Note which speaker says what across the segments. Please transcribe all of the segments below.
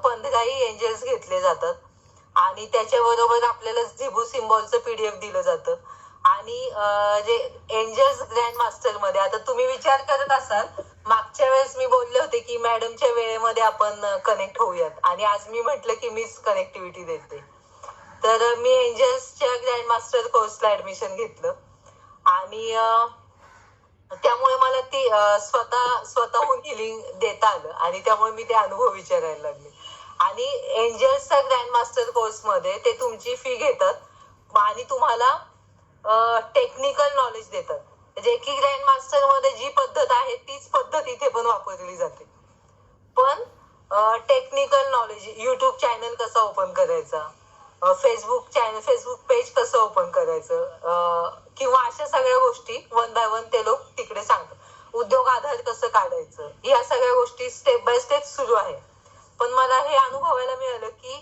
Speaker 1: पंधराही angels घेतले जातात. आणि त्याच्याबरोबर आपल्याला झिबू सिम्बॉलचं पीडीएफ दिलं जातं. आणि जे एंजल्स ग्रँड मास्टरमध्ये आता तुम्ही विचार करत असाल मागच्या वेळेस मी बोलले होते की मॅडमच्या वेळेमध्ये आपण कनेक्ट होऊयात. आणि आज मी म्हटलं की मीच कनेक्टिव्हिटी देते. तर मी एंजल्सच्या ग्रँड मास्टर कोर्सला ऍडमिशन घेतलं. आणि त्यामुळे मला ती स्वतः स्वतःहून हिलिंग देता आलं. आणि त्यामुळे मी ते अनुभव विचारायला लागले. आणि एंजल्सच्या ग्रँड मास्टर कोर्समध्ये ते तुमची फी घेतात आणि तुम्हाला टेक्निकल नॉलेज देतात. रेकी ग्रँड मास्टरमध्ये जी पद्धत आहे तीच पद्धत इथे पण वापरली जाते. पण टेक्निकल नॉलेज युट्यूब चॅनल कसा ओपन करायचा? फेसबुक चॅनल फेसबुक पेज कसं ओपन करायचं? किंवा अशा सगळ्या गोष्टी वन बाय वन ते लोक तिकडे सांगतात. उद्योग आधार कसं काढायचं? या सगळ्या गोष्टी स्टेप बाय स्टेप सुरू आहे. पण मला हे अनुभवायला मिळालं की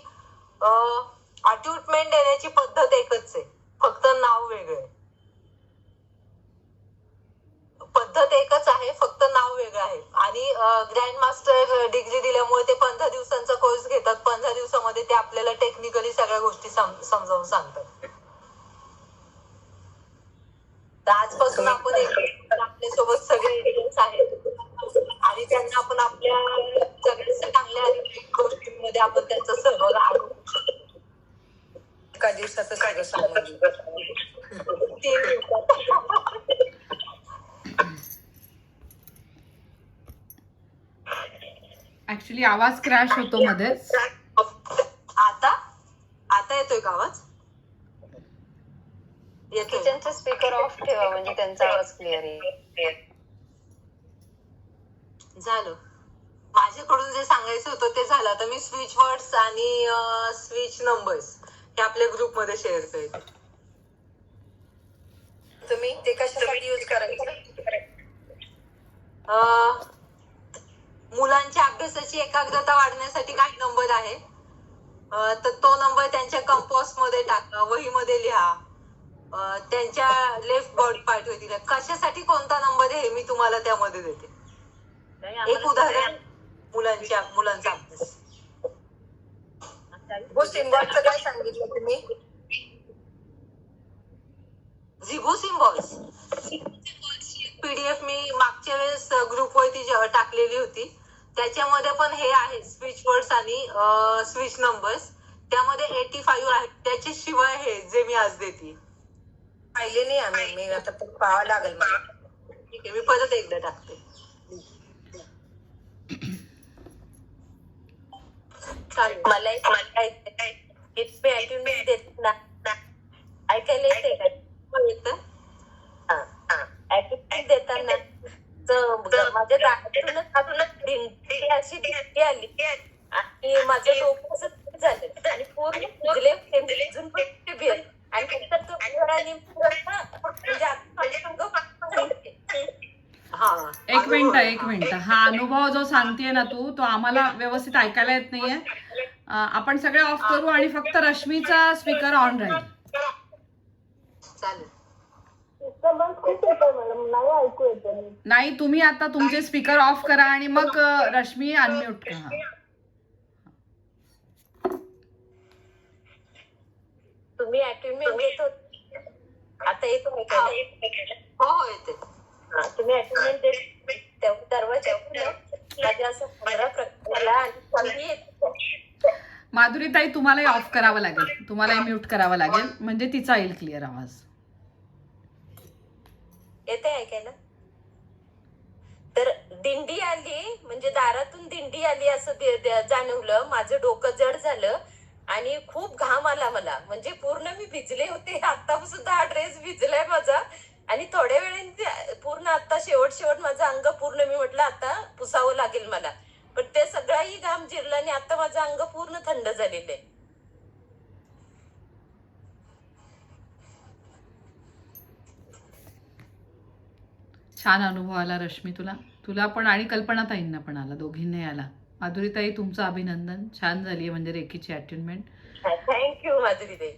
Speaker 1: अट्युटमेंट देण्याची पद्धत एकच आहे. फक्त नाव वेगळं पद्धत एकच आहे फक्त नाव वेगळं आहे. आणि ग्रँड मास्टर डिग्री दिल्यामुळे ते पंधरा दिवसांचा कोर्स घेतात. पंधरा दिवसामध्ये ते आपल्याला टेक्निकली सगळ्या गोष्टी सम- समजावून सांगतात. तर आजपासून आपण एक आपल्यासोबत सगळे आहेत. आणि त्यांना आपण आपल्या सगळ्या चांगल्या गोष्टींमध्ये आपण त्यांचा सहभाग आणू
Speaker 2: एका दिवसाचं सगळं
Speaker 1: तीन दिवसात
Speaker 3: ऍक्च्युली आवाज क्रॅश होतो मध्येच.
Speaker 1: आता? आता येतोय का आवाज?
Speaker 2: किचनचा स्पीकर ऑफ ठेवा म्हणजे त्यांचा आवाज क्लिअर येईल.
Speaker 1: झालं. माझ्याकडून जे सांगायचं होतं ते झालं. आता मी स्विच वर्ड्स आणि स्विच नंबर्स हे आपल्या ग्रुपमध्ये शेअर करते
Speaker 2: तुम्ही ते कशासाठी युज करायचं?
Speaker 1: मुलांच्या अभ्यासाची एकाग्रता वाढण्यासाठी काही नंबर आहे? तर तो नंबर त्यांच्या कंपोस्टमध्ये टाका वहीमध्ये लिहा. त्यांच्या लेफ्ट बॉडी पाठवतील कशासाठी कोणता नंबर आहे मी तुम्हाला त्यामध्ये देते. एक उदाहरण मुलांच्या मुलांचा. अभ्यास
Speaker 2: सिम्बॉलचं काय सांगितलं तुम्ही?
Speaker 1: झिबू सिम्बॉल्स. पीडीएफ मी मागच्या वेळेस ग्रुप वरती जे- टाकलेली होती त्याच्यामध्ये पण हे आहे स्विच वर्ड्स आणि स्विच नंबर्स. त्यामध्ये एटी फाईव्ह आहे त्याच्याशिवाय हे जे मी आज देते.
Speaker 2: पाहिले नाही आम्ही मी आता पाहावं लागेल मला.
Speaker 1: ठीक आहे मी परत एकदा टाकते.
Speaker 4: मला एक इथपे ऐकून देत ना ऐकायला येते. का
Speaker 1: हो,
Speaker 4: देताना माझ्या भिंती अशी भिंती आली. आणि माझं डोकं असं झालं. आणि पूर्ण भिजले भिजले. आणि नंतर तो वेळाने म्हणजे
Speaker 3: एक मिनिट एक मिनिट. हा अनुभव जो सांगतेय ना तू तो आम्हाला व्यवस्थित ऐकायला येत नाहीये. आपण सगळे ऑफ करू आणि फक्त रश्मीचा स्पीकर ऑन राहील. नाही तुम्ही आता तुमचे स्पीकर ऑफ करा आणि मग रश्मी अनम्यूट करा.
Speaker 4: तुम्ही आता येतो
Speaker 1: हो हो येते.
Speaker 4: तुम्ही अटेंडमेंट देत तेव्हा दरवाजा असं पंधरा आणि येते.
Speaker 3: माधुरीताई तुम्हालाही ऑफ करावं लागेल. तुम्हालाही म्यूट करावं लागेल. म्हणजे तिचा येईल क्लिअर आवाज.
Speaker 4: येते ऐकायला? तर दिंडी आली म्हणजे दारातून दिंडी आली असं दे- दे- जाणवलं. माझं डोकं जड झालं आणि खूप घाम आला मला. म्हणजे पूर्ण मी भिजले होते. आता सुद्धा हा ड्रेस भिजलाय माझा. आणि थोड्या वेळाने पूर्ण आता शेवट शेवट माझं अंग पूर्ण मी म्हटलं आता पुसावं लागेल मला. पण ते सगळाही घाम जिरला आणि आता माझं अंग पूर्ण थंड झालेलं आहे.
Speaker 3: छान अनुभव आला रश्मी तुला. तुला पण आणि कल्पनाताईंना पण आला दोघींनाही आला. माधुरीताई तुमचं अभिनंदन. छान झाली म्हणजे रेकीची अटेंडमेंट
Speaker 4: थँक्यू माधुरी देवी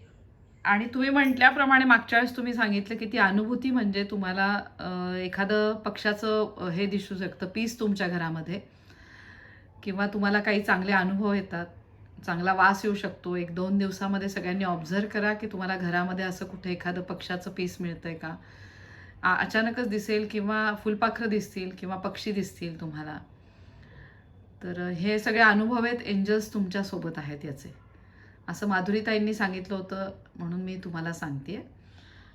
Speaker 3: आणि तुम्ही म्हटल्याप्रमाणे मागच्या वेळेस तुम्ही सांगितलं की ती अनुभूती म्हणजे तुम्हाला एखादं पक्षाचं हे दिसू शकतं पीस तुमच्या घरामध्ये. किंवा तुम्हाला काही चांगले अनुभव येतात चांगला वास येऊ शकतो. एक दोन दिवसामध्ये सगळ्यांनी ऑब्झर्व करा की तुम्हाला घरामध्ये असं कुठे एखादं पक्षाचं पीस मिळतं आहे का अचानकच दिसेल किंवा फुलपाखरं दिसतील किंवा पक्षी दिसतील तुम्हाला. तर हे सगळे अनुभव आहेत एंजल्स तुमच्यासोबत आहेत याचे. असं माधुरीताईंनी सांगितलं होतं म्हणून मी तुम्हाला सांगते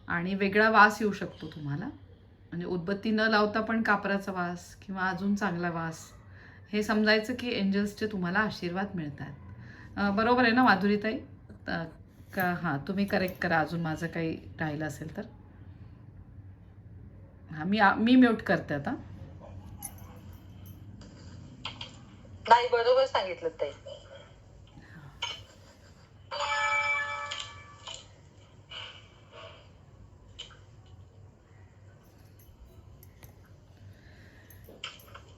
Speaker 3: आणि वेगळा वास येऊ शकतो तुम्हाला. म्हणजे उदबत्ती न लावता पण कापराचा वास किंवा अजून चांगला वास हे समजायचं की एंजल्सचे तुम्हाला आशीर्वाद मिळतात. बरोबर आहे ना माधुरीताई? का हां तुम्ही करेक्ट करा. अजून माझं काही राहिलं असेल तर. हां मी मी म्यूट करते आता.
Speaker 1: नाही बरोबर सांगितलं ताई.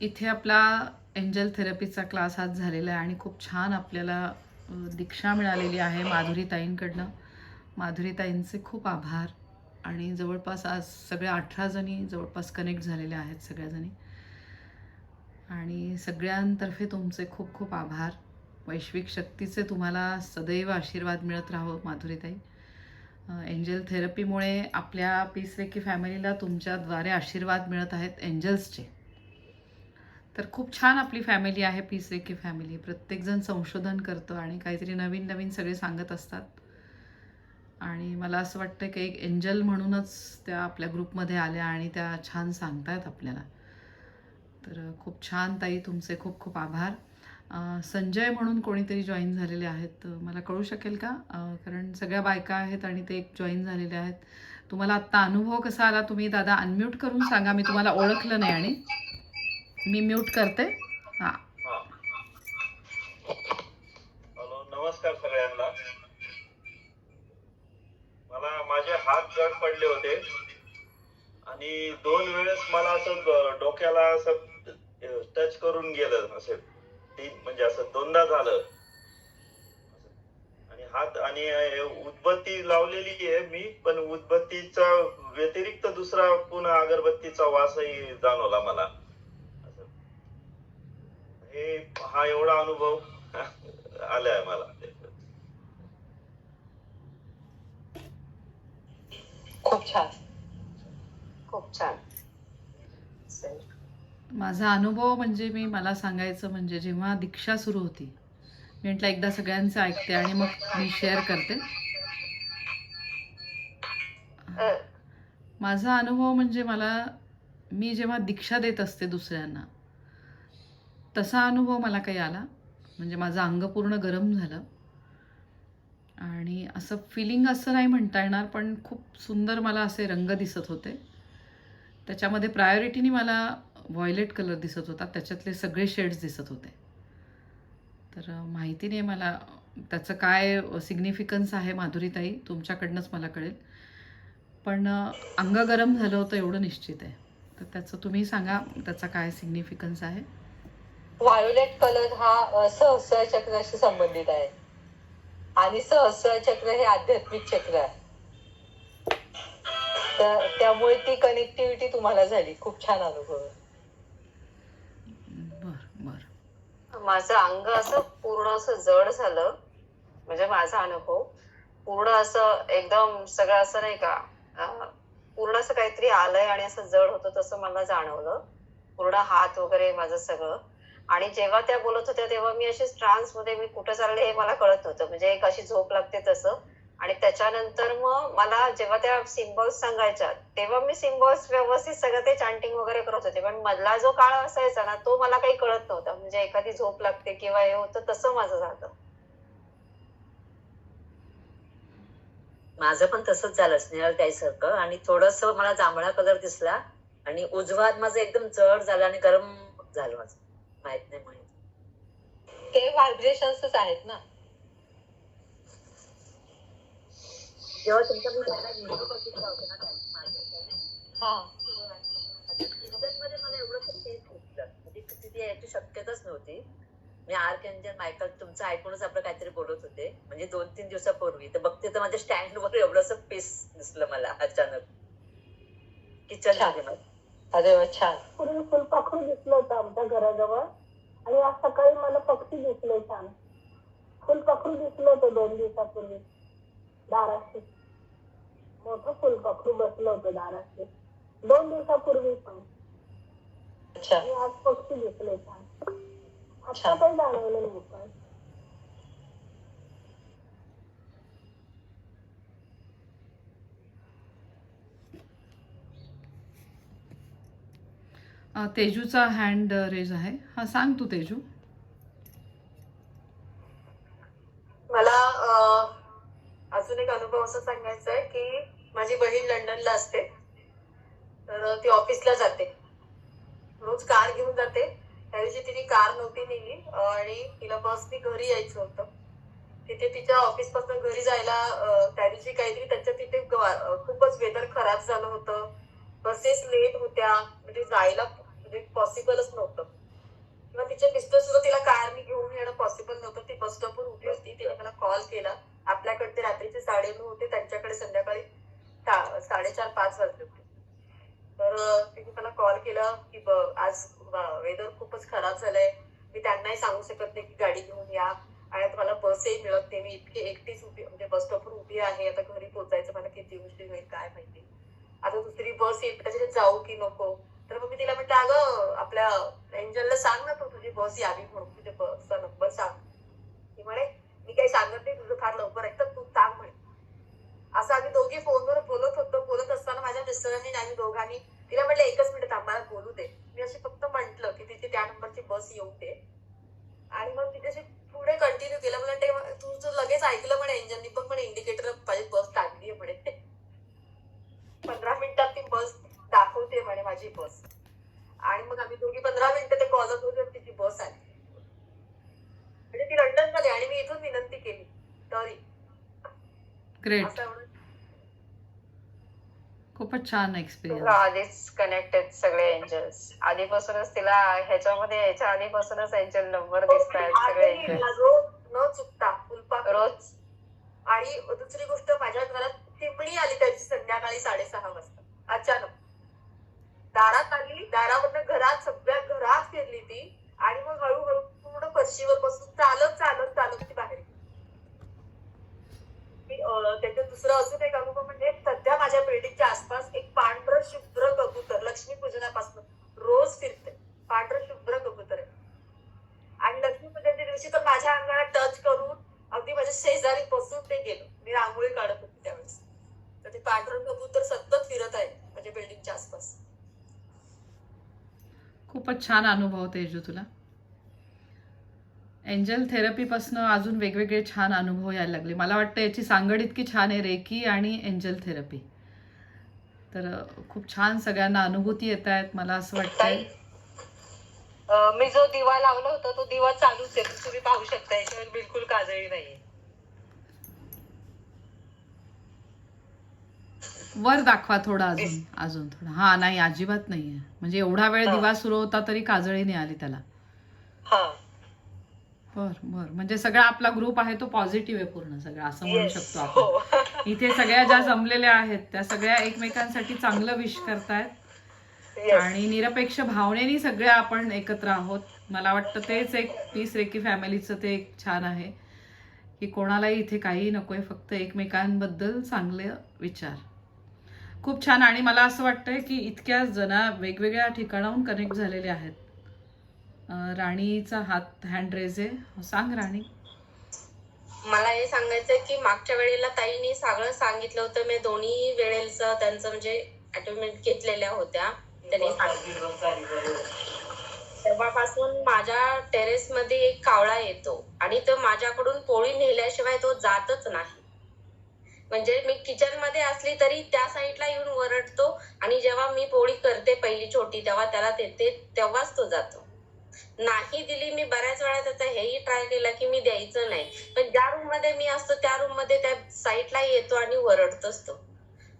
Speaker 3: इथे आपला एंजल थेरपीचा क्लास आज झालेला आहे आणि खूप छान आपल्याला दीक्षा मिळालेली आहे माधुरीताईंकडनं. माधुरीताईंचे खूप आभार आणि जवळपास आज सगळ्या अठरा जणी जवळपास कनेक्ट झालेल्या आहेत सगळ्याजणी. आणि सगळ्यांतर्फे तुमचे खूप खूप आभार. वैश्विक शक्तीचे तुम्हाला सदैव आशीर्वाद मिळत राहो माधुरीताई. एंजल थेरपीमुळे आपल्या पीस रेकी फॅमिलीला तुमच्याद्वारे आशीर्वाद मिळत आहेत एंजल्सचे. तर खूप छान आपली फॅमिली आहे पीस रेकी फॅमिली प्रत्येकजण संशोधन करतं आणि काहीतरी नवीन नवीन सगळे सांगत असतात. आणि मला असं वाटतं की एक एंजल म्हणूनच त्या आपल्या ग्रुपमध्ये आल्या आणि त्या छान सांगतायत आपल्याला. तर खूप छान ताई तुमचे खूप खूप आभार. संजय म्हणून कोणीतरी जॉईन झालेले आहेत. मला कळू शकेल का? कारण सगळ्या बायका आहेत आणि ते एक जॉईन झालेले आहेत. तुम्हाला आत्ता अनुभव कसा आला तुम्ही दादा अनम्यूट करून सांगा. मी तुम्हाला ओळखलं नाही आणि मी म्यूट करते. हा.
Speaker 5: हॅलो नमस्कार सगळ्यांना. मला माझे हात जड पडले होते. आणि दोन वेळेस मला असं डोक्याला असं टच करून गेलं असं. तीन म्हणजे असं दोनदा झालं. आणि हात आणि उदबत्ती लावलेली आहे मी पण उदबत्तीचा व्यतिरिक्त दुसरा पुन्हा अगरबत्तीचा वासही जाणवला मला. हे हा एवढा अनुभव आलाय मला
Speaker 1: खूप छान.
Speaker 2: खूप छान.
Speaker 3: माझा अनुभव म्हणजे मी मला सांगायचं म्हणजे जेव्हा दीक्षा सुरू होती मी म्हटलं एकदा सगळ्यांचं ऐकते आणि मग मी शेअर करते. माझा अनुभव म्हणजे मला मी जेव्हा दीक्षा देत असते दुसऱ्यांना तसा अनुभव मला काही आला. म्हणजे माझं अंग पूर्ण गरम झालं. आणि असं फिलिंग असं नाही म्हणता येणार पण खूप सुंदर मला असे रंग दिसत होते. त्याच्यामध्ये प्रायोरिटीनी मला व्हॉयलेट कलर दिसत होता. त्याच्यातले सगळे शेड्स दिसत होते. तर माहिती नाही मला त्याचं काय सिग्निफिकन्स आहे माधुरीताई तुमच्याकडनंच मला कळेल. पण अंग गरम झालं होतं एवढं निश्चित आहे. तर त्याचं तुम्ही सांगा त्याचा काय सिग्निफिकन्स आहे.
Speaker 1: व्हायोलेट कलर हा सहस्र चक्राशी संबंधित आहे. आणि सहस्र चक्र हे आध्यात्मिक चक्र आहे. तर त्यामुळे ती कनेक्टिव्हिटी तुम्हाला झाली. खूप छान अनुभव आहे.
Speaker 3: बरं बरं.
Speaker 2: माझं अंग असं पूर्ण असं जड झालं. म्हणजे माझा अनुभव. पूर्ण असं एकदम सगळं असं नाही का पूर्ण असं काहीतरी आलंय आणि असं जड होतं तसं मला जाणवलं. पूर्ण हात वगैरे माझं सगळं. आणि जेव्हा त्या बोलत होत्या तेव्हा मी अशीच ट्रान्समध्ये मी कुठं चालले हे मला कळत नव्हतं. म्हणजे एक अशी झोप लागते तसं. आणि त्याच्यानंतर मग मला जेव्हा त्या सिम्बॉल्स सांगायच्या तेव्हा मी सिम्बॉल्स व्यवस्थित सगळं ते चांटिंग वगैरे करत होते. पण मधला जो काळ असायचा ना तो मला काही कळत नव्हता. म्हणजे एखादी झोप लागते किंवा हे होतं तसं माझं झालं.
Speaker 6: माझं पण तसंच झालं स्नेहल ताईसारखं. आणि थोडस मला जांभळा कलर दिसला आणि उजवात माझं एकदम जड झालं आणि गरम झालं माझं. माहीत नाही माहीत
Speaker 1: ते व्हायब्रेशन्सच आहेत ना.
Speaker 6: जेव्हा तुमच्या मी पहिला व्हिडिओ बघितला होता ना ताई, माझा,
Speaker 1: हा.
Speaker 6: मध्ये मला एवढं म्हणजे शक्यताच नव्हती. मी आर्क एंजल मायकल तुमचं ऐकूनच आपलं काहीतरी बोलत होते. म्हणजे दोन तीन दिवसापूर्वी. तर बघते तर माझ्या स्टँड वर एवढंसं पीस दिसलं मला अचानक. किचनमध्ये.
Speaker 1: अरे वा छान.
Speaker 7: पूर्वी फुलपाखरू दिसलं होतं आमच्या घराजवळ.
Speaker 8: आणि आज सकाळी मला पक्षी दिसले छान. फुलपखरू दिसलं होतं दोन दिवसापूर्वी. दाराशी मोठं फुलपखरू बसलं होतं दाराशी दोन दिवसापूर्वी पण.
Speaker 1: अच्छा.
Speaker 8: आणि आज पक्षी दिसले छान. आता. काही जाणवलं नाही पण.
Speaker 3: तेजूचा हँड रेज आहे. हा सांग तू तेजू.
Speaker 9: मला अजून एक अनुभव असा सांगायचा आहे की माझी बहीण लंडनला असते. तर ती ऑफिसला जाते. रोज कार घेऊन जाते. त्या दिवशी तिने कार नव्हती नेली आणि तिला बसनी घरी यायचं होतं. तिथे तिच्या ऑफिसपासून घरी जायला त्या दिवशी काहीतरी त्याच्या तिथे खूपच वेदर खराब झालं होतं. बसेस लेट होत्या. म्हणजे जायला म्हणजे पॉसिबलच नव्हतं. किंवा तिचे मिस्टर सुद्धा तिला कारने घेऊन येणं पॉसिबल नव्हतं. ती बस स्टॉपवर उभी होती. तिने मला कॉल केला. आपल्याकडे ते रात्रीचे साडेनऊ होते. त्यांच्याकडे संध्याकाळी साडेचार पाच वाजले होते. तर तिने मला कॉल केला की आज वेदर खूपच खराब झालंय. मी त्यांनाही सांगू शकत नाही की गाडी घेऊन या. आणि तुम्हाला मला बसही मिळत नाही. मी इतकी एकटीच उभी म्हणजे बस स्टॉपवर उभी आहे. आता घरी पोहोचायचं मला किती उशीर होईल काय माहिती. आता दुसरी बस येईल. त्याच्यात जाऊ की नको? तर मग मी तिला म्हटलं अगं आपल्या एंजलला सांग ना तू तुझी बस यावी म्हणून. तुझ्या बसचा नंबर सांग. ती म्हणे मी काही सांगत नाही तुझं फार लवकर आहे तर तू सांग म्हणे. असं आम्ही दोघी फोनवर बोलत होतो बोलत असताना माझ्या मिस्टरांनी आणि दोघांनी तिला म्हटलं एकच मिनिट आम्हाला बोलू दे. मी अशी फक्त म्हंटल की तिथे त्या नंबरची बस येऊ दे. आणि मग तिथे पुढे कंटिन्यू केलं. मला ते तू जर लगेच ऐकलं म्हणे एंजलनी पण म्हणे इंडिकेटर माझी बस टाकली म्हणे पंधरा मिनिटात ती बस दाखवते म्हणे माझी बस. आणि मग आम्ही दोघी पंधरा मिनिटं ते कॉलर होतो तिची बस आली. म्हणजे ती लंडनमध्ये आणि मी इथून विनंती केली तरी.
Speaker 3: खूपच छान एक्सपिरियन्स
Speaker 9: आधीच कनेक्टेड सगळे एंजल्स आधीपासूनच तिला ह्याच्यामध्ये यायच्या आधीपासूनच एंजल नंबर दिसत आहेत सगळे
Speaker 1: रोज न चुकता फुलपाखरू.
Speaker 9: रोज.
Speaker 1: आणि दुसरी गोष्ट माझ्या घरात चिमणी आली त्याची संध्याकाळी साडेसहा वाजता. अचानक दारात आली दारावरनं घरात सगळ्या घरात फिरली ती आणि मग हळूहळू पूर्ण फरशीवर बसून चालत चालत चालत ती बाहेर मी, त्याच्यात दुसरं अजून एक अनुभव म्हणजे सध्या माझ्या बिल्डिंगच्या आसपास एक पांढर शुभ्र कबूतर लक्ष्मी पूजनापासून रोज फिरते. पांढर शुभ्र कबूतर आहे. आणि लक्ष्मी पूजनच्या दिवशी तर माझ्या अंगाला टच करून अगदी माझ्या शेजारी बसून ते गेलो. मी रांगोळी काढत होती त्यावेळेस. तर ते पांढर कबूतर सतत फिरत आहे माझ्या बिल्डिंगच्या आसपास.
Speaker 3: खूपच छान अनुभव तेजू तुला. एंजल थेरपीपासनं अजून वेगवेगळे छान अनुभव यायला लागले. मला वाटतं याची सांगड इतकी छान आहे रेकी आणि एंजल थेरपी. तर खूप छान सगळ्यांना अनुभूती येत आहेत मला असं वाटतंय.
Speaker 1: मी जो दिवा लावला होता तो दिवा चालूच आहे. तुम्ही पाहू शकता याच्यावर बिलकुल काजळी नाहीये.
Speaker 3: वर दाखवा थोडा अजून अजून थोडा. हा नाही अजिबात नाही आहे म्हणजे एवढा वेळ. दिवा सुरू होता तरी काजळी नाही आली त्याला.
Speaker 1: हा.
Speaker 3: बर बर. म्हणजे सगळा आपला ग्रुप आहे तो पॉझिटिव्ह आहे पूर्ण सगळा असं म्हणू. शकतो आपण.
Speaker 1: हो
Speaker 3: इथे सगळ्या ज्या जमलेल्या आहेत त्या सगळ्या एकमेकांसाठी चांगलं विश करतायत. आणि निरपेक्ष भावनेनी सगळ्या आपण एकत्र आहोत. मला वाटतं तेच एक पीस रेकी फॅमिलीचं ते एक छान आहे. की कोणालाही इथे काही नकोय फक्त एकमेकांबद्दल चांगले विचार. खूप छान. आणि मला असं वाटतंय की इतक्या जना वेगवेगळ्या ठिकाणाहून कनेक्ट झालेले आहेत. राणीचा हात हँड रेज आहे. सांग राणी.
Speaker 4: मला हे सांगायचं की मागच्या वेळेला ताईंनी सगळं सांगितलं होतं. मी दोन्ही वेळेचं त्यांचं म्हणजे अटोमेंट घेतलेल्या होत्या. त्यांनी तेव्हापासून माझ्या टेरेस मध्ये एक कावळा येतो. आणि तो माझ्याकडून पोळी नेल्याशिवाय तो जातच नाही. म्हणजे मी किचनमध्ये असली तरी त्या साईडला येऊन वरडतो आणि जेव्हा मी पोळी करते पहिली छोटी तेव्हा त्याला देते तेव्हाच तो जातो. नाही दिली मी बऱ्याच वेळा त्याचा हेही ट्राय केला की मी द्यायचं नाही. पण ज्या रूममध्ये मी असतो त्या रूममध्ये त्या साईडला येतो आणि वरडतोच तो.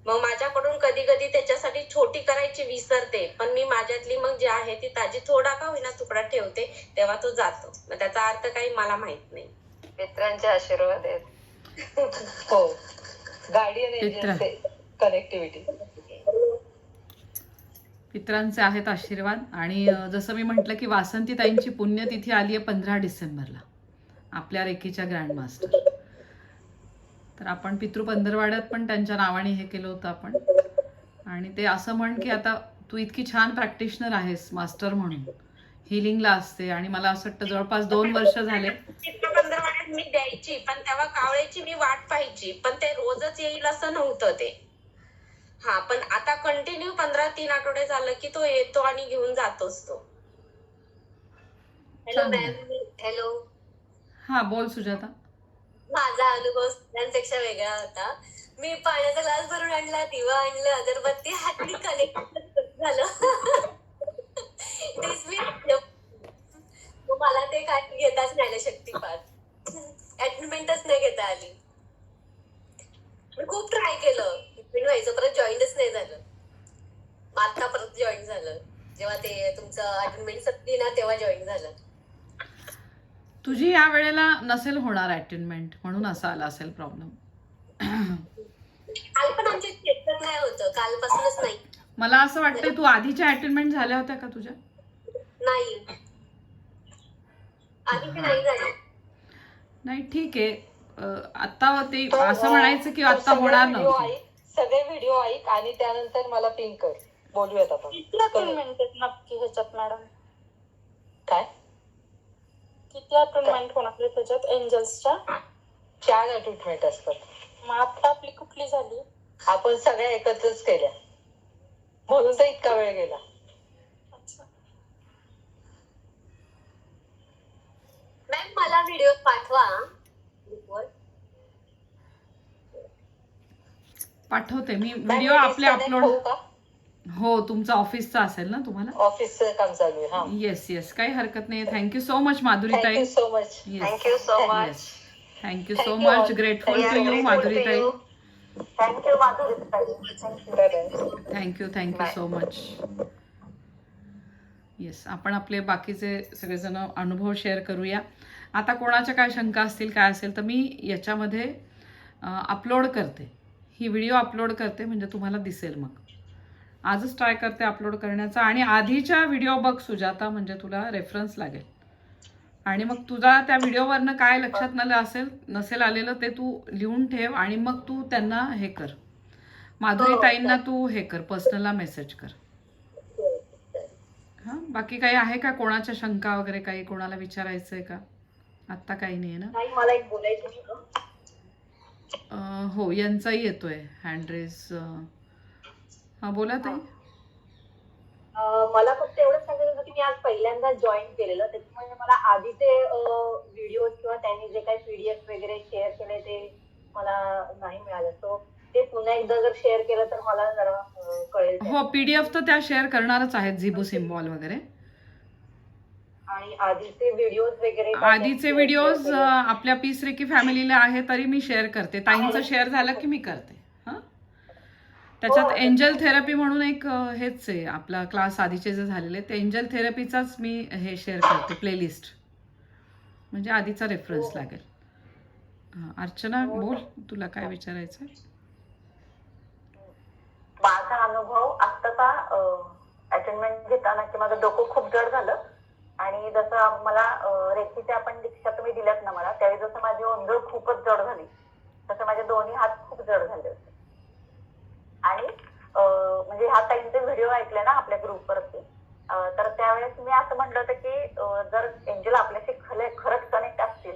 Speaker 4: मग माझ्याकडून कधी कधी त्याच्यासाठी छोटी करायची विसरते पण मी माझ्यातली मग जी आहे ती ताजी थोडा का होईना तुकडा ठेवते तेव्हा तो जातो. मग त्याचा अर्थ काही मला माहीत नाही.
Speaker 9: मित्रांचे आशीर्वाद आहेत.
Speaker 1: हो. गार्डियन कनेक्टिव्हिटी
Speaker 3: पित्रांचे आहेत आशीर्वाद. आणि जसं मी म्हटलं की वासंतीताईंची पुण्यतिथी आली आहे पंधरा डिसेंबरला आपल्या रेकीच्या ग्रँड मास्टर तर आपण पितृ पंधरवाड्यात पण त्यांच्या नावाने हे केलं होतं आपण. आणि ते असं म्हण की आता तू इतकी छान प्रॅक्टिशनर आहेस मास्टर म्हणून. हिलिंगला असते आणि मला असं वाटतं जवळपास दोन वर्ष झाले.
Speaker 4: पंधरवाड्यात मी द्यायची पण तेव्हा कावळ्याची मी वाट पाहायची पण ते रोजच येईल असं नव्हतं ते. हा पण आता कंटिन्यू पंधरा तीन आठवडे झालं की तो येतो आणि घेऊन जातोच तो.
Speaker 6: हॅलो. मॅम हॅलो
Speaker 3: हा बोल सुजाता.
Speaker 6: माझा अनुभव सगळ्यांपेक्षा वेगळा होता. मी पाण्याचा ग्लास भरून आणला दिवा आणलं अगरबत्ती हातली कनेक्ट झालं. तेच मी मला ते काही घेताच नाही आलं शक्तिपात अटेंडमेंटच नाही घेता आली. खूप ट्राय केलं. Admit व्हायचं परत जॉईनच नाही झालं. आता परत जॉईन झालं. जेव्हा ते तुमचं अटेंडमेंट संपली ना तेव्हा जॉईन झालं.
Speaker 3: तुझी या वेळेला नसेल होणार अटेंडमेंट म्हणून असा आला असेल प्रॉब्लेम
Speaker 6: काल पण आमच्या चेक नाही होतं. कालपासूनच नाही.
Speaker 3: मला असं वाटतं तू आधीच्या अटेंडमेंट झाल्या होत्या का तुझ्या?
Speaker 6: नाही. आधी ते नाही झाली.
Speaker 3: नाही ठीक आहे. अं, आता ते असं म्हणायचं की आता होणार नव्हतं.
Speaker 1: सगळे व्हिडिओ ऐक आणि त्यानंतर मला पिंक कर. बोलूयात आपण.
Speaker 7: किती अटेंडमेंट आहेत नक्की ह्याच्यात मॅडम
Speaker 1: काय?
Speaker 7: किती अटेंडमेंट होणार आहे त्याच्यात एंजल्सच्या
Speaker 1: चार अटेंडमेंट असतात
Speaker 7: मग आता आपली कुठली झाली?
Speaker 1: आपण सगळ्या एकत्रच केल्या. म्हणून तर इतका वेळ गेला.
Speaker 7: अच्छा.
Speaker 6: मॅम मला व्हिडिओ पाठवा. ग्रुपवर
Speaker 3: पाठवते. मी व्हिडिओ आपले अपलोड
Speaker 1: हो
Speaker 3: तुमचा ऑफिसचा असेल ना तुम्हाला?
Speaker 1: ऑफिसचं काम चालू आहे
Speaker 3: येस येस काही हरकत नाही. थँक्यू सो मच माधुरी ताई.
Speaker 1: Thank you so much
Speaker 2: thank you so much
Speaker 3: thank you so much. Grateful to you Madhuri ताई
Speaker 7: thank you
Speaker 3: thank you so much yes आपण आपले बाकीचे सगळेजण अनुभव शेअर करूया. आता कोणाच्या काय शंका असतील काय असेल तर मी याच्यामध्ये अपलोड करते. ही व्हिडिओ अपलोड करते म्हणजे तुम्हाला दिसेल मग. आजच ट्राय करते अपलोड करण्याचा आणि आधीच्या व्हिडिओ बघ सुजाता म्हणजे तुला रेफरन्स लागेल. आणि मग तुझा त्या व्हिडिओवरनं काय लक्षात न असेल नसेल आलेलं ते तू लिहून ठेव आणि मग तू त्यांना हे कर. माधुरी ताईंना तू हे कर पर्सनलला मेसेज कर. हां बाकी काही आहे का? कोणाच्या शंका वगैरे काही? कोणाला विचारायचं आहे का? आत्ता काही नाही आहे ना
Speaker 7: मला एक बोलायचं
Speaker 3: हो यांचाही येतोय हँडरेस हां बोला ताई.
Speaker 7: मला फक्त एवढंच सांगायचं होतं की मी आज पहिल्यांदा जॉईन केलेलं त्याच्यामुळे मला आधीचे व्हिडिओ किंवा त्यांनी जे काही पीडीएफ वगैरे शेअर केले ते मला नाही मिळालं. सो ते पुन्हा एकदा जर शेअर केलं तर मला जरा कळेल
Speaker 3: हो पी डी एफ तर त्या शेअर करणारच आहेत झिबू सिम्बॉल वगैरे.
Speaker 7: आणि आधीचे व्हिडिओज वगैरे
Speaker 3: आधीचे व्हिडिओज आपल्या पीस रेकी फॅमिलीला आहे तरी मी शेअर करते. ताईंचं शेअर झालं की मी करते. हां? त्याच्यात एंजल थेरपी म्हणून एक हेच आहे आपला क्लास आधीचे जे झालेले ते एंजल थेरपीचाच मी हे शेअर करते प्लेलिस्ट म्हणजे आधीचा रेफरन्स लागेल. हां अर्चना बोल तुला काय विचारायचं
Speaker 7: माझा अनुभव आत्ताचा अटेंडमेंट घेताना की माझं डोकं खूप जड झालं. आणि जसं मला रेखीच्या आपण दीक्षा तुम्ही दिल्यात ना मला त्यावेळी जसं माझी ओंजळ खूपच जड झाली तसं माझे दोन्ही हात खूप जड झाले होते. आणि म्हणजे ह्या ताईंचे व्हिडिओ ऐकले ना आपल्या ग्रुपवरती तर त्यावेळेस मी असं म्हटलं होतं की जर एंजल आपल्याशी खरे खरंच कनेक्ट असतील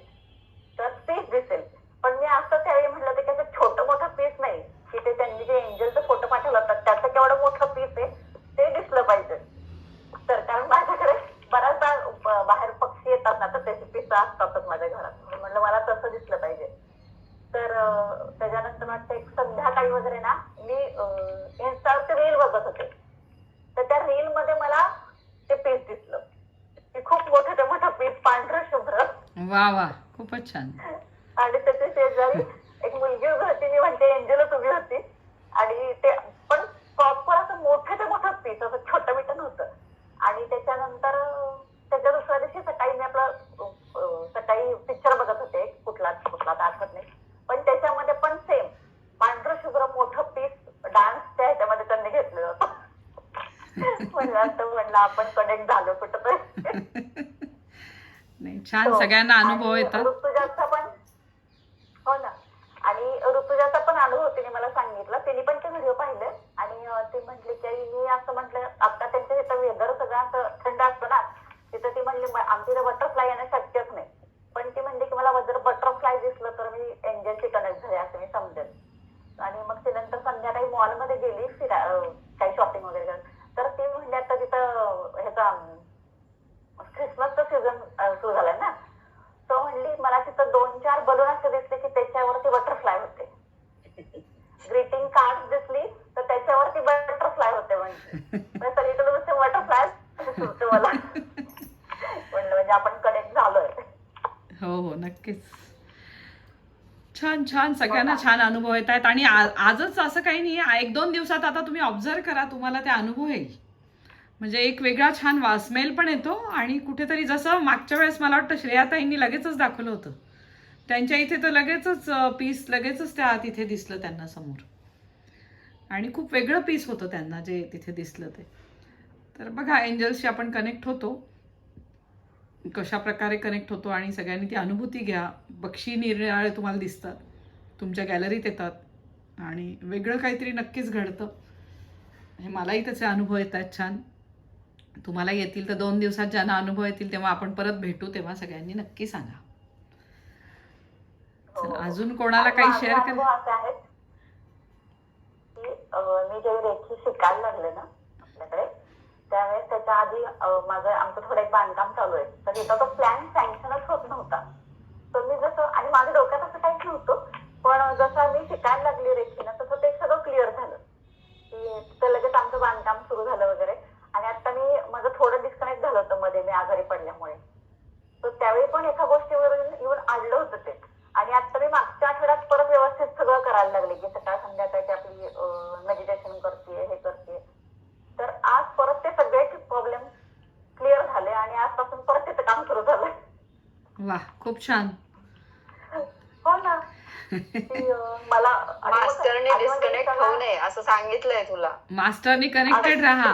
Speaker 7: तर तेच दिसेल. पण मी असं त्यावेळी म्हटलं होतं की असं छोटं मोठं पीस नाही की ते त्यांनी जे एंजलचं फोटो पाठवला होता त्याचं केवढं मोठं पीस आहे ते दिसलं पाहिजे. तर कारण माझ्याकडे बऱ्याचदा ब- बाहेर पक्षी येतात ना तर त्याचे पिसं असतातच माझ्या घरात. म्हणून म्हटलं मला तसं दिसलं पाहिजे. तर त्याच्यानंतर वाटतं एक संध्याकाळी वगैरे ना मी इन्स्टावरती रील बघत होते. तर त्या रील मध्ये मला ते पीस दिसलं. की खूप मोठं ते मोठं पीस पांढरं शुभ्र.
Speaker 3: वा वा खूपच छान.
Speaker 7: आणि त्याच्या शेजारी एक मुलगी उभी होती मी म्हणते एंजलच उभी होती. आणि ते पण प्रॉपर असं मोठं ते मोठं पीस असं छोटं मिठं नव्हतं आणि त्याच्यानंतर अं, त्याच्या दुसऱ्या दिवशी सकाळी मी आपलं अं, सकाळी पिक्चर बघत होते कुठला कुठला आता आठवत नाही पण त्याच्यामध्ये पण सेम पांढरं शुभ्र मोठं पीस डान्सच्या ह्याच्यामध्ये त्यांनी घेतलेलं होतं म्हणलं आपण कनेक्ट झालो कुठं
Speaker 3: नाही छान सगळ्यांना अनुभव येतात.
Speaker 7: ऋतुजाचा पण हो ना. आणि ऋतुजाचा पण अनुभव तिने मला सांगितलं. तिने पण ते व्हिडिओ पाहिले. आणि ती म्हटली की मी असं म्हटलं आता त्यांच्या तिथं वेदर सगळं असं थंड असतं ना तिथं ती म्हणली "म- आमच्या इथं बटरफ्लाय येणं शक्यच नाही. पण ती म्हणली की मला जर बटरफ्लाय दिसलं तर मी एंजलची कनेक्ट झाले असं मी समजेल आणि मग ती नंतर संध्याकाळी मॉलमध्ये गेली फिरा काही शॉपिंग वगैरे करत. तर ती म्हणली आता तिथं ह्याचा ख्रिसमसचा सीझन सुरू झालाय ना? तो म्हणली मला तिथं दोन चार बलून असे दिसले की त्याच्यावरती बटरफ्लाय होते. ग्रीटिंग कार्ड दिसली तर त्याच्यावरती बटरफ्लाय होते म्हणजे सगळीकडे नुसते बटरफ्लाय होते मला. म्हणलं म्हणजे आपण कनेक्ट झालोय.
Speaker 3: हो हो नक्कीच. छान छान. सगळ्यांना छान अनुभव येत आहेत. आणि आजच असं काही नाही एक दोन दिवसात आता तुम्ही ऑब्झर्व करा तुम्हाला ते अनुभव येईल. म्हणजे एक वेगळा छान वासमेल पण येतो आणि कुठेतरी जसं मागच्या वेळेस मला वाटतं श्रेयाताईंनी लगेचच दाखवलं होतं. त्यांच्या इथे तर लगेचच पीस लगेचच त्या तिथे दिसलं त्यांना समोर. आणि खूप वेगळं पीस होतं त्यांना जे तिथे दिसलं ते. तर बघा एंजल्सशी आपण कनेक्ट होतो. कशा प्रकारे कनेक्ट होतो आणि सगळ्यांनी ती अनुभूती घ्या. बक्षी निरनिराळे तुम्हाला दिसतात. तुमच्या गॅलरीत येतात. आणि वेगळं काहीतरी नक्कीच घडतं. हे मलाही त्याचे अनुभव येत आहेत छान. तुम्हाला येतील तर दोन दिवसात ज्यांना अनुभव येतील तेव्हा आपण परत भेटू तेव्हा सगळ्यांनी नक्की सांगा. चला, अजून कोणाला काही शेअर करा
Speaker 7: मी जेव्हा रेखी शिकायला लागले ना आपल्याकडे त्यावेळेस त्याच्या आधी माझं आमचं थोडं एक बांधकाम चालू आहे. तर तिथं तो प्लॅन सँक्शनच होत नव्हता. तर मी जसं आणि माझ्या डोक्यात असं काहीच नव्हतं पण जसं मी शिकायला लागली रेखीनं तसं ते सगळं क्लिअर झालं. की तिथं लगेच आमचं बांधकाम सुरू झालं वगैरे. आणि आता मी माझं थोडं डिस्कनेक्ट झालं होतं मध्ये मी आजारी पडल्यामुळे. तर त्यावेळी पण एका गोष्टीवरून येऊन आणलं होतं ते. आणि आता मी मागच्या आठवड्यात परत व्यवस्थित सगळं करायला लागले की सकाळ संध्याकाळची आपली मेडिटेशन करते हे करते. तर आज परत ते सगळे प्रॉब्लेम क्लिअर झाले आणि आजपासून परत तिथं काम सुरू झालंय
Speaker 3: वा खूप छान.
Speaker 7: हो ना. मला
Speaker 2: मास्टरने डिस्कनेक्ट होऊ नये असं सांगितलंय तुला.
Speaker 3: मास्टरनी कनेक्टेड राहा.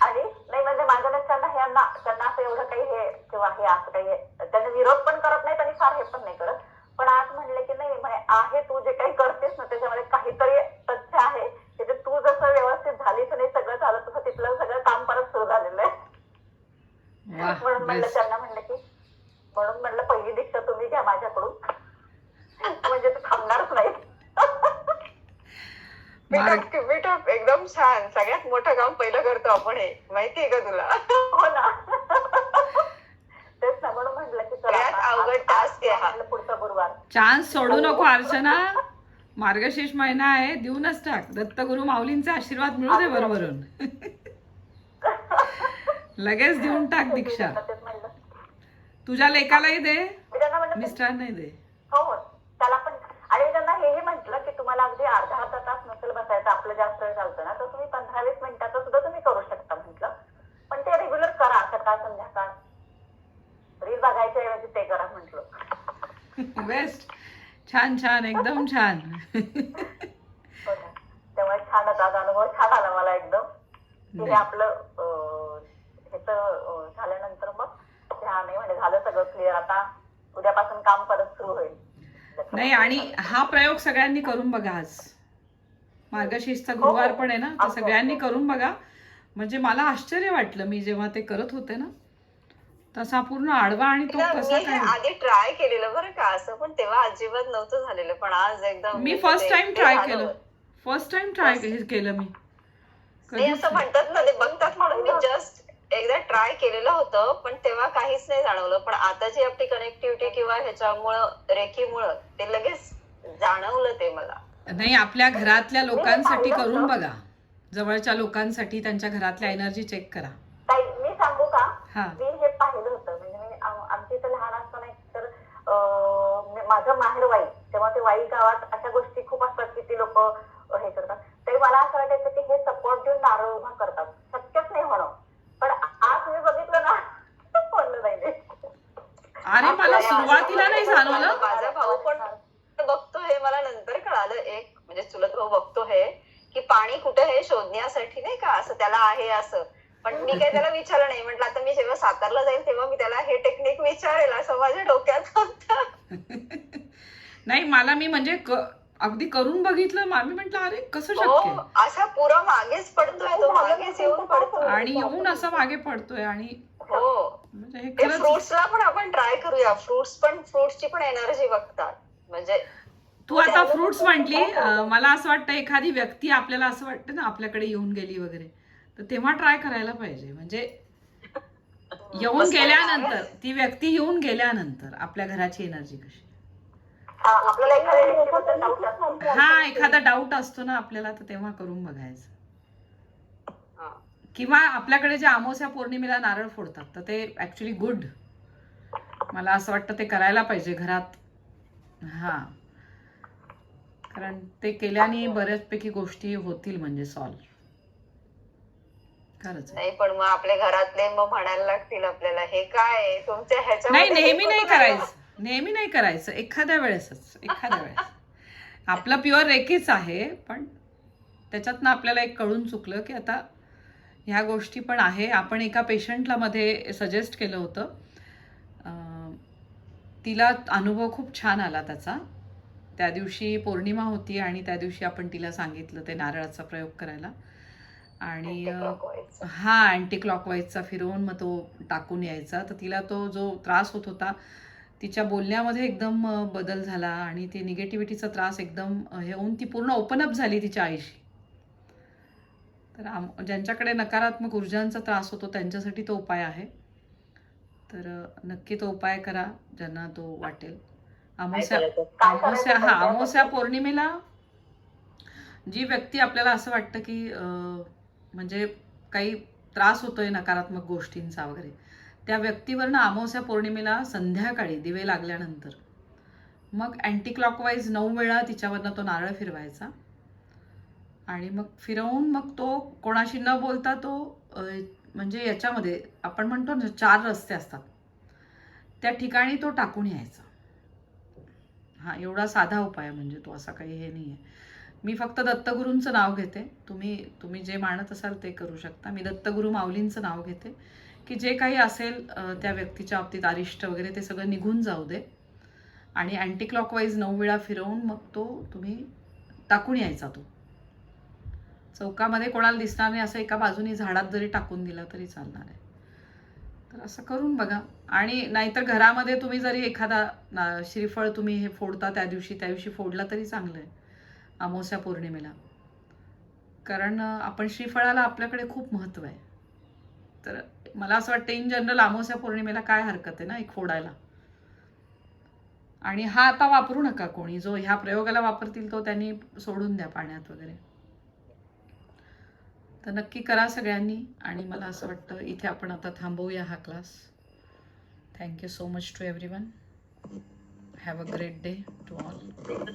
Speaker 7: आणि नाही म्हणजे माझ्या लक्षात ह्यांना त्यांना असं एवढं काही हे किंवा हे असं काही त्यांना विरोध पण करत नाहीत आणि फार हे पण नाही करत. पण आज म्हणले की नाही म्हणे आहे तू जे काही करतेस ना त्याच्यामध्ये काहीतरी तथ्य आहे की ते तू जसं व्यवस्थित झालीस आणि सगळं झालं तसं तिथलं सगळं काम परत सुरू झालेलं आहे
Speaker 3: वा
Speaker 7: म्हणून म्हणलं
Speaker 3: बेस्ट
Speaker 7: त्यांना म्हणलं की म्हणून म्हणलं पहिली दीक्षा तुम्ही घ्या माझ्याकडून म्हणजे तू थांबणारच नाही
Speaker 3: मार्ग
Speaker 2: मीटअप मीटअप एकदम छान सगळ्यात मोठं काम पहिलं करतो आपण हे माहितीये का तुला?
Speaker 7: हो ना. तेच ना म्हणून म्हटलं की
Speaker 2: सगळ्यात अवघड
Speaker 7: आज-
Speaker 2: task आहे हा.
Speaker 7: पुढचा गुरुवार.
Speaker 3: चान्स सोडू नको अर्चना. मार्गशीर्ष महिना आहे देऊनच टाक. दत्तगुरु माऊलींचे आशीर्वाद मिळू दे बरोबरून लगेच देऊन टाक दीक्षा. तुझ्या लेकालाही दे
Speaker 7: मी त्यांना म्हणलं
Speaker 3: मिस्टरांनाही दे.
Speaker 7: हो हो. त्याला पण आणि मी त्यांना हेही म्हटलं की तुम्हाला अगदी अर्धा अर्धा तास नसेल बसायचं आपलं जास्त वेळ चालतं ना. तर तुम्ही पंधरा वीस मिनिटाचं सुद्धा तुम्ही करू शकता म्हटलं पण ते रेग्युलर करा सकाळ संध्याकाळ रील बघायच्या ऐवजी ते करा म्हटलं.
Speaker 3: बेस्ट छान छान एकदम छान.
Speaker 7: हो. त्यामुळे छानच आज अनुभव छान आला मला एकदम. हे आपलं ह्याचं अं, झाल्यानंतर मग हा नाही म्हणजे झालं सगळं क्लिअर आता उद्यापासून काम परत सुरू होईल.
Speaker 3: नाही आणि हा प्रयोग सगळ्यांनी करून बघा आज. मार्गशीर्षचा गुरुवार पण आहे ना तर सगळ्यांनी करून बघा. म्हणजे मला आश्चर्य वाटलं मी जेव्हा ते करत होते ना तसा पूर्ण आडवा आणि तो कसा काय
Speaker 2: आधी ट्राय केलेलं बरं का असं पण तेव्हा अजिबात नव्हतं झालेलं पण आज एकदम
Speaker 3: मी फर्स्ट टाइम ट्राय. केलं. फर्स्ट टाइम ट्राय केलं मी.
Speaker 2: असं म्हणतात ना ते बघतात म्हणून मी जस्ट एकदा ट्राय केलेलं होतं पण तेव्हा काहीच नाही जाणवलं. पण आता जी आपली कनेक्टिव्हिटी किंवा ह्याच्यामुळं रेखीमुळं ते लगेच जाणवलं ते मला.
Speaker 3: नाही आपल्या घरातल्या लोकांसाठी करून बघा. जवळच्या लोकांसाठी त्यांच्या घरातल्या एनर्जी चेक करा.
Speaker 7: मी सांगू का? माझं माहेर वाई. तेव्हा ते वाई गावात अशा गोष्टी खूप असतात की ती लोक हे करतात. तरी मला असं वाटायचं की हे सपोर्ट देऊन नारळ उभा करतात. शक्यच नाही म्हणून. पण आज मी बघितलं ना म्हणलं नाही ते.
Speaker 3: अरे मला सुरुवातीला नाही जाणवलं
Speaker 2: माझा भाऊ पण बघतो हे मला नंतर कळालं एक म्हणजे चुलत भाऊ बघतो हे की पाणी कुठे हे शोधण्यासाठी नाही का? असं त्याला आहे असं. पण मी काही त्याला विचारलं नाही. म्हटलं आता मी जेव्हा सातारला जाईल तेव्हा मी त्याला हे टेक्निक विचारेल असं माझ्या डोक्यात होतं.
Speaker 3: नाही मला मी म्हणजे अगदी करून बघितलं. मा- मी म्हटलं अरे कसं शक्य
Speaker 2: हो
Speaker 3: आहे?
Speaker 2: असा पुरा मागेच पडतोय तो. मागेच येऊन पडतोय.
Speaker 3: आणि येऊन असं मागे पडतोय आणि
Speaker 2: हो.
Speaker 3: म्हणजे
Speaker 2: फ्रुट्सला पण आपण ट्राय करूया. फ्रुट्स पण फ्रुट्सची पण एनर्जी बघतात. म्हणजे
Speaker 3: तू आता फ्रुट्स म्हटली. मला असं वाटतं एखादी व्यक्ती आपल्याला असं वाटतं ना आपल्याकडे येऊन गेली वगैरे. तर तेव्हा ट्राय करायला पाहिजे. म्हणजे येऊन गेल्यानंतर ती व्यक्ती येऊन गेल्यानंतर आपल्या घराची एनर्जी कशी?
Speaker 2: हा,
Speaker 3: एखादा डाऊट असतो. ना आपल्याला तर तेव्हा करून बघायचं. किंवा आपल्याकडे जे अमावस्या पौर्णिमेला नारळ फोडतात तर ते ऍक्च्युली गुड मला असं वाटतं ते करायला पाहिजे घरात. हा. कारण ते केल्याने बऱ्याचपैकी गोष्टी होतील म्हणजे सॉल्व.
Speaker 2: नाही पण मग आपल्या घरातले मग म्हणायला लागतील आपल्याला हे काय? तुमच्या
Speaker 3: नाही
Speaker 2: ह्याच्यामध्ये
Speaker 3: नेहमी नाही? करायचं. नेहमी नाही करायचं. एखाद्या वेळेसच एखाद्या वेळेस. आपलं प्युअर रेकीच आहे पण त्याच्यातनं आपल्याला एक कळून चुकलं की आता ह्या गोष्टी पण आहे. आपण एका पेशंटला मध्ये सजेस्ट केलं होतं. तिला अनुभव खूप छान आला त्याचा. त्या दिवशी पौर्णिमा होती आणि त्या दिवशी आपण तिला सांगितलं ते नारळाचा प्रयोग करायला. आणि. हा अँटी क्लॉकवाईजचा फिरवून मग तो टाकून यायचा. तर तिला तो जो त्रास होत होता तिच्या बोलण्यामध्ये एकदम बदल झाला आणि ती निगेटिव्हिटीचा त्रास एकदम हे होऊन ती पूर्ण ओपन अप झाली तिच्या आईशी. तर आम ज्यांच्याकडे नकारात्मक ऊर्जांचा त्रास होतो त्यांच्यासाठी तो उपाय आहे. तर नक्की तो उपाय करा ज्यांना तो वाटेल. अमावस्या? अमावस्या हा अमावस्या पौर्णिमेला जी व्यक्ती आपल्याला असं वाटतं की म्हणजे काही त्रास होतोय नकारात्मक गोष्टींचा वगैरे. त्या व्यक्तीवरनं अमावस्या पौर्णिमेला संध्याकाळी दिवे लागल्यानंतर मग अँटी क्लॉकवाईज नऊ वेळा तिच्यावरनं तो नारळ फिरवायचा. आणि मग फिरवून मग तो कोणाशी न बोलता तो म्हणजे याच्यामध्ये आपण म्हणतो ना चार रस्ते असतात. त्या ठिकाणी तो टाकून यायचा. हा एवढा साधा उपाय म्हणजे तो असा काही हे नाही आहे मी फक्त दत्तगुरूंचं नाव घेते. तुम्ही तुम्ही जे मानत असाल ते करू शकता. मी दत्तगुरू माऊलींचं नाव घेते. की जे काही असेल त्या व्यक्तीच्या बाबतीत अरिष्ट वगैरे ते सगळं निघून जाऊ दे. आणि अँटी क्लॉकवाईज नऊ वेळा फिरवून मग तो तुम्ही टाकून यायचा तो. चौकामध्ये कोणाला दिसणार नाही असं एका बाजूनी झाडात जरी टाकून दिला तरी चालणार आहे. तर असं करून बघा. आणि नाहीतर घरामध्ये तुम्ही जरी एखादा श्रीफळ तुम्ही हे फोडता त्या दिवशी त्या दिवशी फोडला तरी चांगलं आहे. अमावस्या पौर्णिमेला. कारण आपण श्रीफळाला आपल्याकडे खूप महत्त्व आहे. तर मला असं वाटतं इन जनरल अमावस्या पौर्णिमेला काय हरकत आहे ना एक फोडायला? आणि हा आता वापरू नका कोणी. जो ह्या प्रयोगाला वापरतील तो त्यांनी सोडून द्या पाण्यात वगैरे. तर नक्की करा सगळ्यांनी. आणि मला असं वाटतं इथे आपण आता थांबवूया हा class thank you so much to everyone have a great day to all